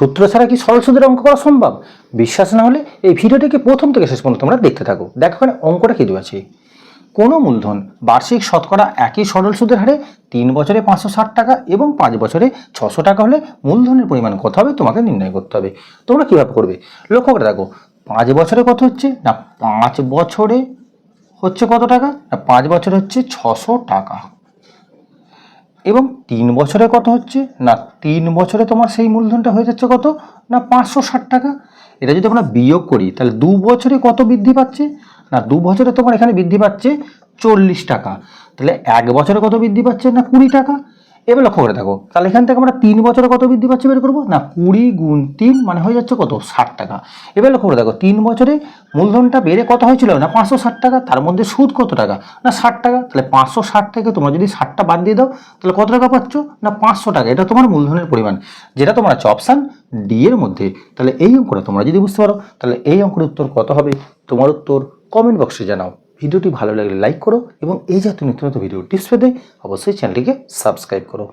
সূত্র ছাড়া কি সরল সুদের অঙ্ক করা সম্ভব? বিশ্বাস না হলে এই ভিডিওটিকে প্রথম থেকে শেষ পর্যন্ত তোমরা দেখতে থাকো। দেখো এখানে অঙ্কটা কি দেওয়া আছে কোনো মূলধন বার্ষিক শতকরা একই সরল সুদের হারে তিন বছরে পাঁচশো ষাট টাকা এবং পাঁচ বছরে ছশো টাকা হলে মূলধনের পরিমাণ কত হবে তোমাকে নির্ণয় করতে হবে। তোমরা কীভাবে করবে? লক্ষ্য করে দেখো, পাঁচ বছরে কত হচ্ছে? না, পাঁচ বছরে হচ্ছে কত টাকা? না, পাঁচ বছরে হচ্ছে ছশো টাকা। এবং তিন বছরে কত হচ্ছে? না, তিন বছরে তোমার সেই মূলধনটা হয়ে যাচ্ছে কত? না, পাঁচশো ষাট টাকা। এটা যদি আমরা বিয়োগ করি, তাহলে দু বছরে কত বৃদ্ধি পাচ্ছে? না, দু বছরে তোমার এখানে বৃদ্ধি পাচ্ছে চল্লিশ টাকা। তাহলে এক বছরে কত বৃদ্ধি পাচ্ছে? না, কুড়ি টাকা। এবার লক্ষ্য করে দেখো, তাহলে এখান থেকে আমরা তিন বছরে কত বৃদ্ধি পাচ্ছে বের করব? না, কুড়ি গুণ তিন মানে হয়ে যাচ্ছে কত? ষাট টাকা। এবার লক্ষ্য করে দেখো, তিন বছরে মূলধনটা বেড়ে কত হয়েছিল? না, পাঁচশো ষাট টাকা, তার মধ্যে সুদ কত টাকা? না, ষাট টাকা, তাহলে পাঁচশো ষাট থেকে তোমরা যদি ষাটটা বাদ দিয়ে দাও, তাহলে কত টাকা পাচ্ছ? না, পাঁচশো টাকা, এটা তোমার মূলধনের পরিমাণ। যেটা তোমার আছে অপশান ডি এর মধ্যে, তাহলে এই অঙ্কটা তোমরা যদি বুঝতে পারো, তাহলে এই অঙ্কের উত্তর কত হবে? তোমার উত্তর কমেন্ট বক্সে জানাও। ভিডিওটি ভালো লাগলে লাইক করো এবং এই জাতীয় নিত্য নতুন ভিডিও টিপস পেতে অবশ্যই চ্যানেলটিকে সাবস্ক্রাইব করো।